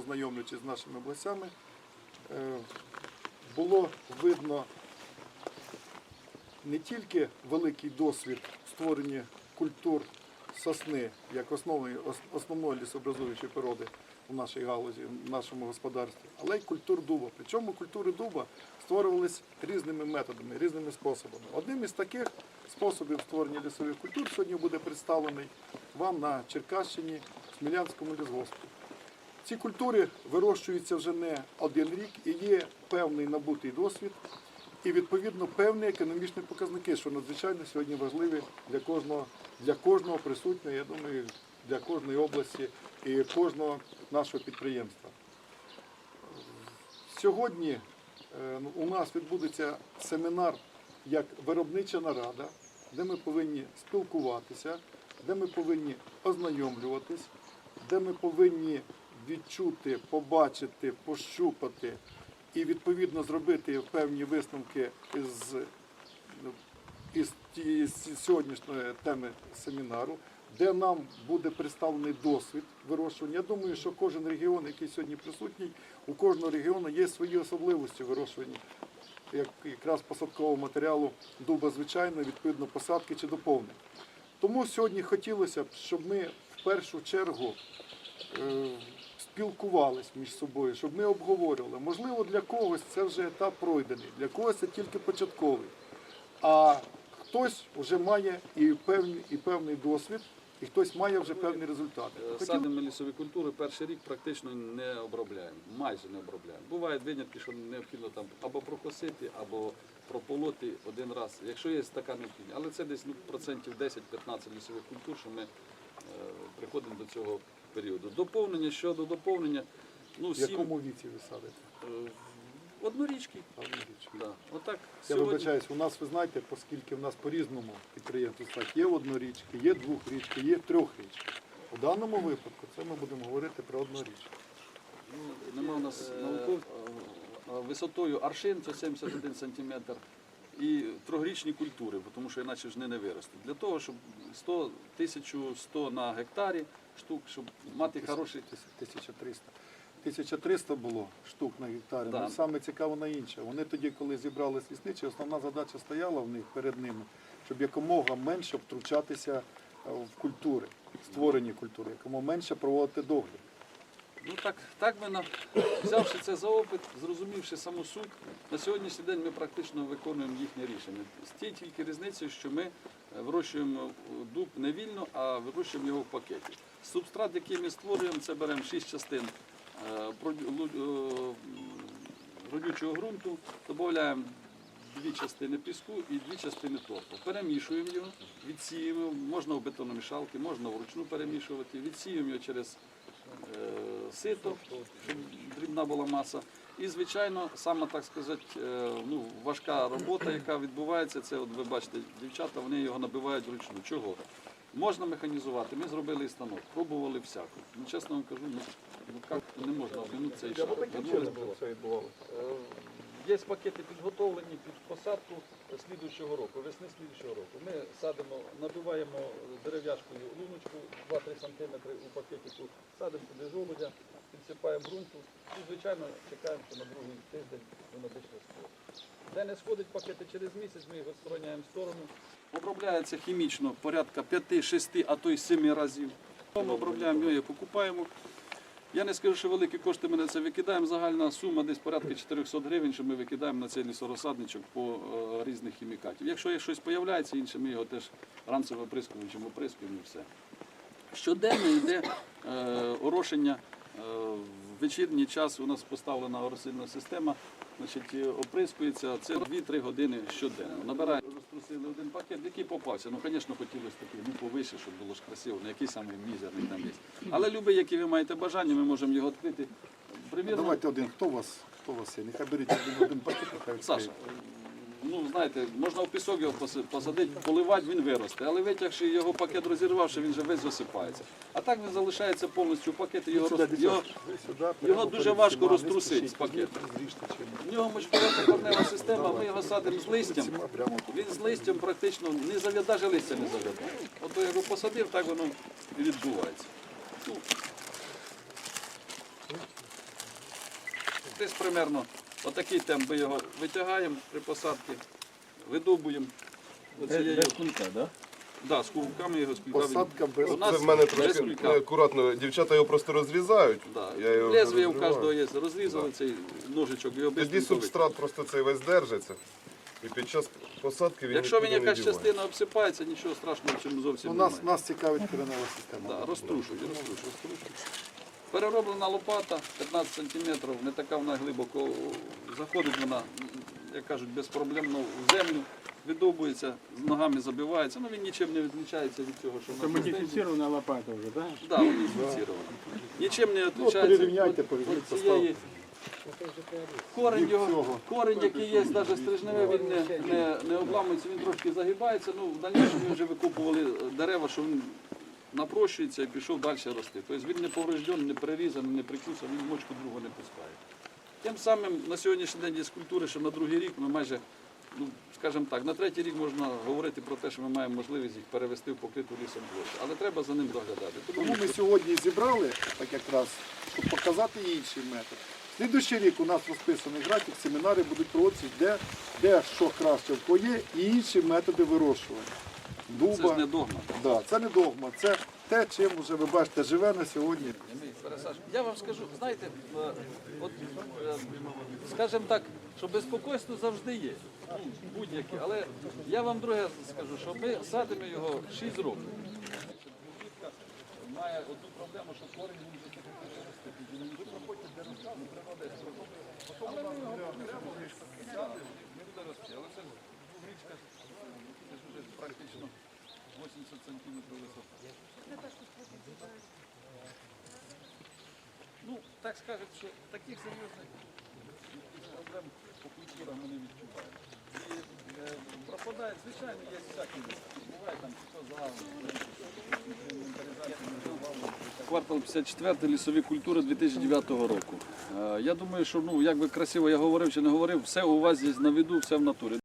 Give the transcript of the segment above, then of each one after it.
знайомлячись з нашими областями, е, було видно не тільки великий досвід в створенні культур сосни як основної, основної лісообразуючої породи у нашій галузі, в нашому господарстві, але й культур дуба. Причому культури дуба створювалися різними методами, різними способами. Одним із таких способів створення лісових культур сьогодні буде представлений вам на Черкащині, Смілянському лісгоспі. Ці культури вирощуються вже не один рік і є певний набутий досвід і відповідно певні економічні показники, що надзвичайно сьогодні важливі для кожного, для кожного присутнього, я думаю, для кожної області і кожного нашого підприємства. Сьогодні е, у нас відбудеться семінар як виробнича нарада, де ми повинні спілкуватися, де ми повинні ознайомлюватись, де ми повинні відчути, побачити, пощупати і відповідно зробити певні висновки із, ну, із сьогоднішньої теми семінару, де нам буде представлений досвід вирощування. Я думаю, що кожен регіон, який сьогодні присутній, у кожного регіону є свої особливості вирощування як якраз посадкового матеріалу дуба звичайно, відповідно посадки чи доповнення. Тому сьогодні хотілося б, щоб ми в першу чергу е, спілкувались між собою, щоб ми обговорювали. Можливо, для когось це вже етап пройдений, для когось це тільки початковий. А хтось вже має і певний, і певний досвід, і хтось має вже певні результати. Е, Садимо лісові культури перший рік практично не обробляємо, майже не обробляємо. Бувають винятки, що необхідно там або прокосити, або прополоти один раз, якщо є така необхідність. Але це десь ну, процентів 10-15 лісових культур, що ми е, приходимо до цього періоду. Доповнення щодо доповнення, ну В сім якому віці ви садите? е, однорічки. Да. Отак Я сьогодні. вибачаюсь, у нас, ви знаєте, оскільки в нас по-різному підприємство є однорічки, є двохрічки, є трьохрічки. У даному випадку це ми будемо говорити про однорічки. Ну, Нема у нас науковців. Е, Висотою аршин це 71 см. І трьохрічні культури, бо тому що іначе ж не, не виросте. Для того, щоб 100, 1100 на гектарі штук, щоб мати хороший. 1300. 1300 було штук на гектарі. Да. Ну, саме цікаво на інше. Вони тоді, коли зібрались лісничі, основна задача стояла в них перед ними, щоб якомога менше втручатися е, в культури, створені культури, якомога менше проводити догляд. Ну так, так ми на- взявши це за опит, зрозумівши саму суть, на сьогоднішній день ми практично виконуємо їхнє рішення. З тією тільки різницею, що ми е, вирощуємо е, дуб не вільно, а вирощуємо його в пакеті. Субстрат, який ми створюємо, це беремо 6 частин е, е, родючого ґрунту, додаємо дві частини піску і дві частини торфу. Перемішуємо його, відсіємо, можна в бетономішалки, можна вручну перемішувати, відсіємо його через е, сито, щоб дрібна була маса. І, звичайно, сама, так сказати, ну, важка робота, яка відбувається, це от ви бачите, дівчата, вони його набивають вручну. Чого? Можна механізувати, ми зробили і станок, пробували всяку. Ну, чесно вам кажу, ну, ну як не можна обминути цей шаг. Є пакети підготовлені під посадку слідуючого року, весни слідуючого року. Ми садимо, набиваємо дерев'яшкою луночку 2-3 см у пакетику, садимо туди жолудя, підсипаємо ґрунту і, звичайно, чекаємо, що на другий тиждень воно почне сходити. Де не сходить пакети через місяць, ми його стороняємо в сторону. Обробляється хімічно порядка 5-6, а то й 7 разів. Ми обробляємо його, покупаємо. Я не скажу, що великі кошти ми на це викидаємо. Загальна сума десь порядка 400 гривень, що ми викидаємо на цей лісорозсадничок по е, різних хімікатів. Якщо є щось з'являється інше, ми його теж ранцевим оприскувачем оприскуємо і все. Щоденно йде е, орошення. В вечірній час у нас поставлена оросильна система, значить, е, оприскується. Це 2-3 години щоденно. Набираємо, розтрусили один пакет, який попався. Ну, звісно, хотілося такий, ну, повище, щоб було ж красиво, не який самий мізерний там є. Але любий, який ви маєте бажання, ми можемо його відкрити. Примірно, Давайте один, хто у вас, хто у вас є? Нехай беріть один, один пакет, нехай Саша, відкриє. Ну знаєте, можна в пісок його посадити, поливати, він виросте. Але витягши його пакет розірвавши, він вже весь засипається. А так він залишається повністю в пакеті. Його, роз- його, його дуже важко розтрусити з пакету. в нього мочково корнева система, ми його садимо з листям. Він з листям практично не зав'ядає, навіть листя не зав'ядає. Ото його посадив, так воно і відбувається. Ну, Десь примерно отакий темп ми його витягаємо при посадці, видобуємо. Оцією, кулька, да? да, з кулками його з. Посадка без У нас Це в мене без трошки кулька. неакуратно. Дівчата його просто розрізають. Да. Я його Лезвія у розриваю. кожного є. Розрізали цей ножичок, його Тоді субстрат просто цей весь держиться. І під час посадки він Якщо він нікуди не якась діває. частина обсипається, нічого страшного в цьому зовсім Ну, нас, немає. нас цікавить коренева система. Да, розтрушують, розтрушують. Перероблена лопата 15 см, не така вона глибоко заходить вона, як кажуть, безпроблемно в землю, видобується, з ногами забивається. Ну він нічим не відрізняється від цього, що вона простенька. модифицированная лопата уже, да? Да, уніфіцирована. Нічим не Ну, відрізняється порівняйте, від, порівняйте, цієї. Корень, його, корень, який є, навіть стрижневий, він не, не, не обламується, він трошки загибається. Ну, в дальнішому ми вже викопували дерева, що він напрощується і пішов далі рости. Тобто він не повреждений, не перерізаний, не прикусаний, він мочку другу не пускає. Тим самим на сьогоднішній день є культури, що на другий рік ми майже, ну, скажімо так, на третій рік можна говорити про те, що ми маємо можливість їх перевести в покриту лісом площу. Але треба за ним доглядати. Тому ми сьогодні зібрали, так якраз, щоб показати інший метод. Слідуючий рік у нас розписаний графік, семінари будуть проводитися, де, де що краще в кого є, і інші методи вирощування. Це ж не догма. Да, це не догма, це те, чим вже ви бачите, живе на сьогодні. Я вам скажу, знаєте, е, от, е, скажімо так, що безпокойство завжди є, ну, будь-яке. Але я вам друге скажу, що ми садимо його 6 років. Має одну проблему, що корінь він вже. Ви проходьте де розказу, є спробує. Але ми його окремо садимо, не буде рости. Але це ж двогрічка, це ж вже практично 80 сантиметрів висота. Ну, так скажуть, що таких серйозних проблем по культурам ми не відчуваємо. І е, пропадає, звичайно, є всякі. Буває там за Квартал 54 лісові культури 2009 року. Е, Я думаю, що ну як би красиво я говорив чи не говорив, все у вас є на виду, все в натурі.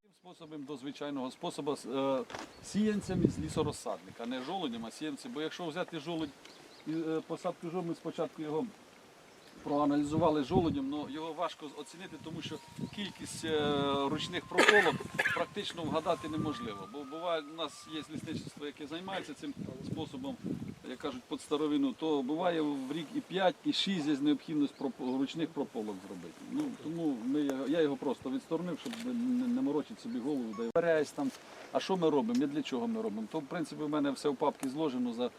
Способом до звичайного способу е, сіянцями з лісорозсадника, не жолудем, а сіянцем. Бо якщо взяти жолудь і е, посадку жолудь, ми спочатку його проаналізували жолудем, але його важко оцінити, тому що кількість е, ручних прополок практично вгадати неможливо. Бо буває, у нас є лісничество, яке займається цим способом, як кажуть, під старовину, то буває в рік і 5, і 6 є необхідність ручних прополок зробити. Ну, тому ми, я його просто відсторонив, щоб не, не морочити собі голову. Варяюсь там. А що ми робимо і для чого ми робимо? То, в принципі, в мене все в папці зложено за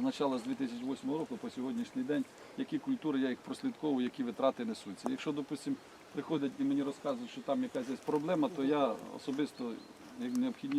начала з 2008 року по сьогоднішній день, які культури я їх прослідковую, які витрати несуться. Якщо, допустимо, приходять і мені розказують, що там якась є проблема, то я особисто як необхідні.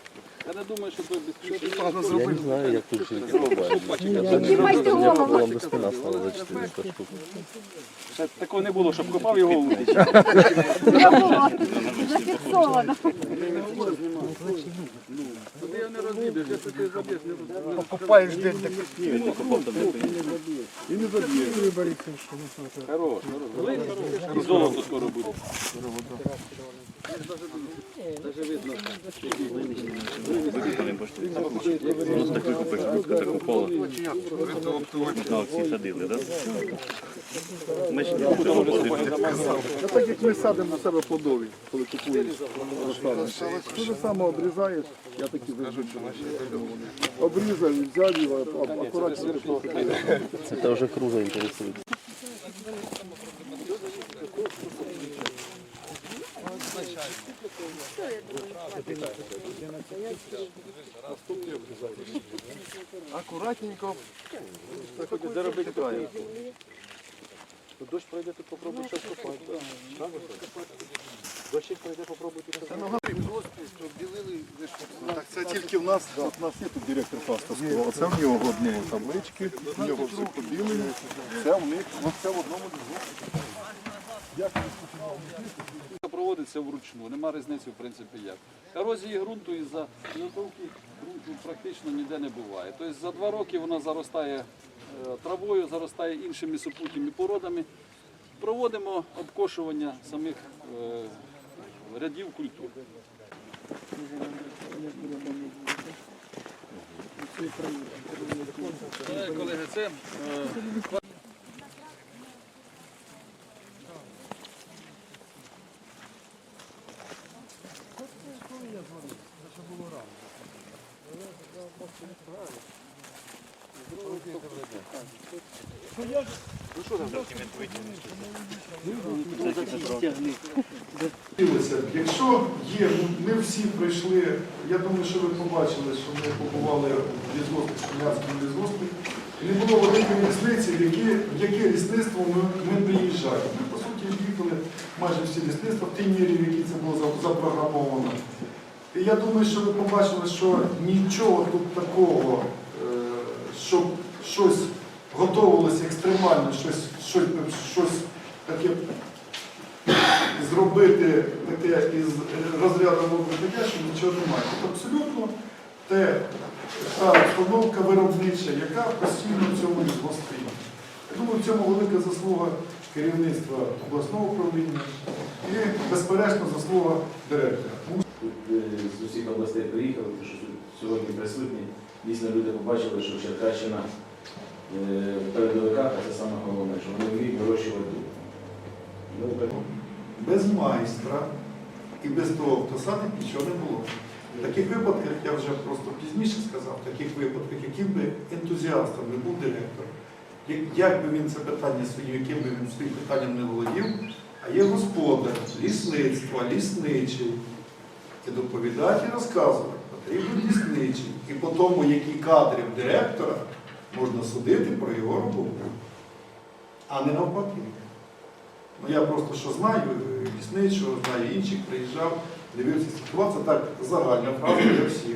думаю, що той безпечно. Я не знаю, як тут жити. Піднімайте голову. Б спина стала за 400 штук. Ще такого не було, щоб копав його голову. Зафіксовано. Туди я не розіб'єш, якщо ти заб'єш, не розіб'єш. Покупаєш день так. Хорош, хорош. І золото скоро буде. Ну. На садили, так? Ми так як ми садимо у себе плодові, коли купуєш розсадник. Те саме обрізаєш, я такі вижу. Обрізав, взяв його, акуратно. Це вже круга інтересує. Акуратненько. Де робити краю? Дощ пройде, ти попробуй щось копати. Дощик пройде, попробуйте щось. Так, це тільки в нас, от у нас є тут директор пастовського. Оце в нього одного таблички, в нього все поділені. Це в них, ну це в одному лізу. Проводиться вручну, нема різниці в принципі як. Корозії ґрунту із-за підготовки ґрунту практично ніде не буває. Тобто за два роки вона заростає е, травою, заростає іншими супутніми породами. Проводимо обкошування самих е, рядів культур. Е, Колеги, це е, Дивіться, Якщо є, ну, ми всі прийшли, я думаю, що ви побачили, що ми лісгоспі, в Смілянському лісгоспі, не було великої лісниці, в які, в яке лісництво ми, ми приїжджаємо. Ми, по суті, їхали майже всі лісництва в тій мірі, в якій це було запрограмовано. І я думаю, що ви побачили, що нічого тут такого, е, щоб щось готувалося екстремально, щось, щось, щось таке зробити таке із розряду таке, що нічого немає. Тут абсолютно те, та установка виробнича, яка постійно в цьому стоїть. Я думаю, в цьому велика заслуга керівництва обласного управління і, безперечно, заслуга директора. Тут е, з усіх областей приїхали, тому що сьогодні присутні. Дійсно люди побачили, що Черкащина е, в передовиках, а це саме головне, що вони вміють вирощувати Без майстра і без того, хто садить, нічого не було. В таких випадках, я вже просто пізніше сказав, в таких випадках, яким би ентузіастом не був директор, як- би він це питання своїм, яким би він своїм питанням не володів, а є господар, лісництва, лісничий, і доповідати і розказувати, потрібен лісничий. І по тому, які кадри в директора, можна судити про його роботу, а не навпаки. Ну я просто що знаю, е, лісничого, знаю інших, приїжджав, дивився ситуація так загальна фраза для всіх,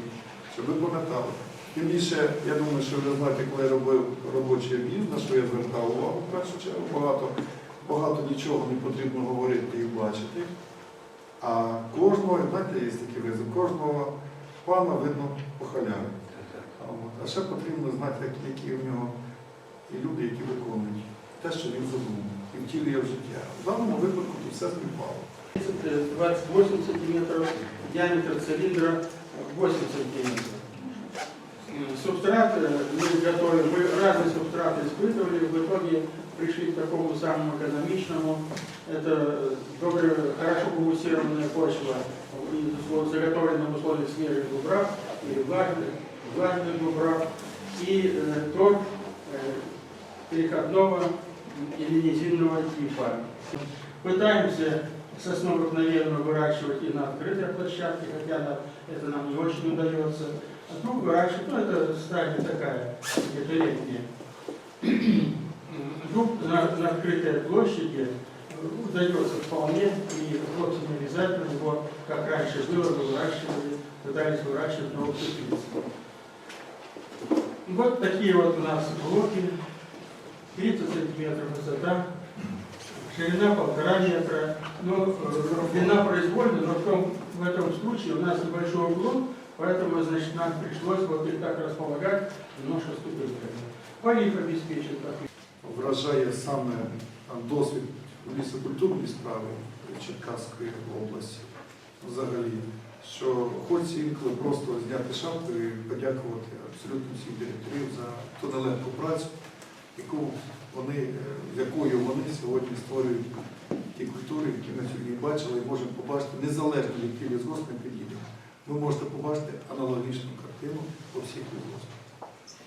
щоб ви пам'ятали. Тим більше, я думаю, що ви знаєте, коли я робив робочий об'їзд, на що я звертав увагу в першу чергу, багато, багато нічого не потрібно говорити і бачити. А кожного, знаєте, є такий визов, кожного пана видно по халяві. А. Ще потрібно знати, які в нього і люди, які виконують те, що він задумав, і втілює в життя. В даному випадку тут все співпало. 28 сантиметров, диаметр цилиндра 8 сантиметров. М, Субстрат э, мы готовим, мы разные субстраты испытывали, в итоге пришли к такому самому экономичному. Это добрая, хорошо гумусированная почва, и услов- заготовленная в условиях свежих дубрав или влажных, влажных дубрав, и э, торф э, переходного или низинного типа. Пытаемся сосну обыкновенно выращивать и на открытой площадке, хотя на- это нам не очень удается. А тут выращивать, ну это стадия такая, где-то летняя. Дуб на, на открытой площади удается вполне, и хлопцы не обязательно его, как раньше было, выращивали, пытались выращивать на теплиц. Вот такие вот у нас блоки, 30 сантиметров высота, ширина полтора метра, но э, длина произвольная, но в, том, в этом случае у нас небольшой углом, поэтому, значит, нам пришлось вот их так располагать немножко ступеньками. Полив обеспечен так. Вражає саме а, досвід лісокультурної справи Черкаської області взагалі, що хочеться інколи просто зняти шапку і подякувати абсолютно всіх директорів за ту нелегку працю, Яку вони, е, якою вони сьогодні створюють ті культури, які ми сьогодні бачили і можемо побачити, незалежно від який лісгосп ми підійдемо. Ви можете побачити аналогічну картину по всіх лісгоспах.